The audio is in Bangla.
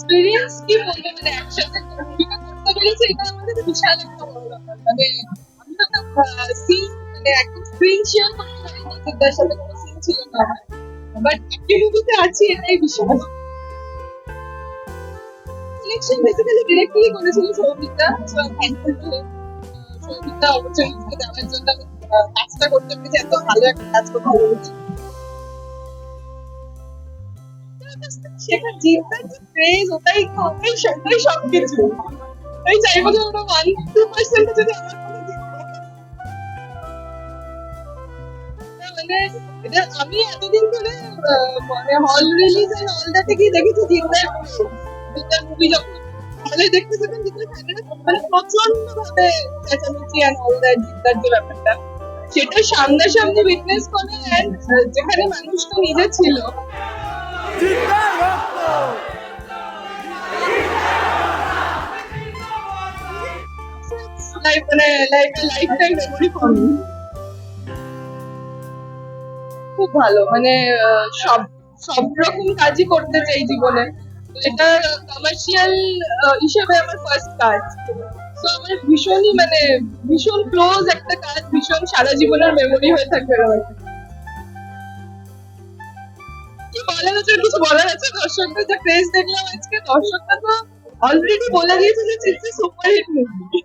এক্সপিরিয়েন্স কি বলব? মানে একসাথে করতে পেরেছি এটা বিশাল মানে মানে সৌমিতা কাজটা করতে পেরেছি, এত ভালো একটা কাজ করতে পেরেছি যে ক্রেজ ওটাই ওটাই যে ওটা ওয়ান টু পার্সেন্ট যদি মনে আমি এতদিন ধরে মানে হল রিলিজ গিয়ে দেখেছি মুভি যখন দেখতে মানে প্রচণ্ড ভাবে চেঁচামেচি এন্ড অল দ্যাট যে ব্যাপারটা, সেটা সামনাসামনি উইটনেস করে যেখানে মানুষ তো নিজে ছিল খুব ভালো মানে সব সব রকম কাজই করতে চাই জীবনে। এটা কমার্শিয়াল হিসেবে আমার ফার্স্ট কাজ। তো আমার ভীষণই মানে ভীষণ ক্লোজ একটা কাজ, ভীষণ সারা জীবনের মেমোরি হয়ে থাকবে আমার। বলার আছে আর কিছু বলার আছে দর্শকদের যে ক্রেজ দেখলাম আজকে দর্শকরা তো অলরেডি বলে দিয়েছে যে ইটস সুপার হিট মুভি